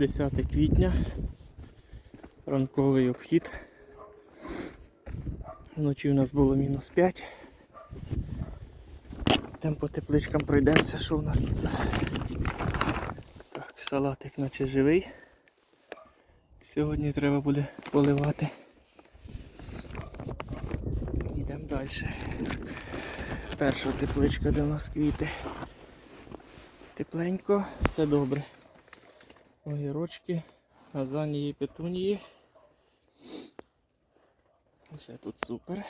10 квітня. Ранковий обхід. Вночі у нас було мінус 5. Там по тепличкам пройдемося, що у нас тут. Так, салатик наче живий. Сьогодні треба буде поливати. Йдемо далі. Перша тепличка, у нас квіти. Тепленько, все добре. Огірочки, газанії, петунії. Все тут супер.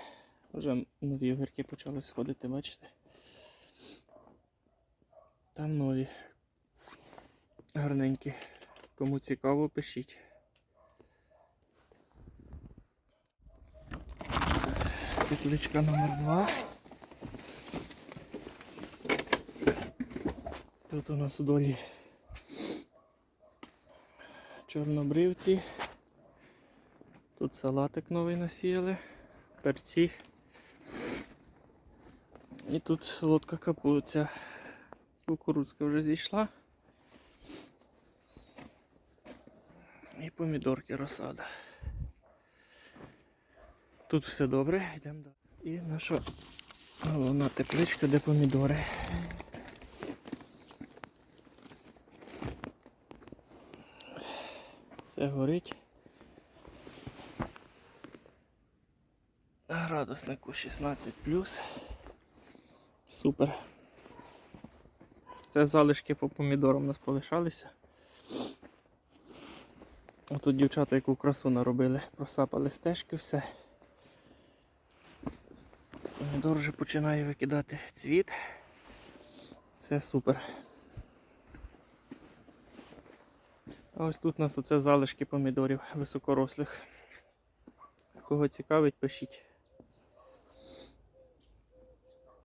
Вже нові огірки почали сходити, бачите? Там нові. Гарненькі. Кому цікаво, пишіть. Тепличка номер 2. Тут у нас у долі чорнобривці. Тут салатик новий насіяли, перці. І тут солодка капуця. Кукурудзка вже зійшла. І помідорки розсада. Тут все добре, йдемо далі. І наша головна тепличка, де помідори. Все горить. Градуснику 16 Супер. Це залишки по помідорам у нас полишалися. Тут дівчата яку красу наробили, просапали стежки, все. Помідор вже починає викидати цвіт. Це супер. А ось тут у нас оце залишки помідорів високорослих. Кого цікавить, пишіть.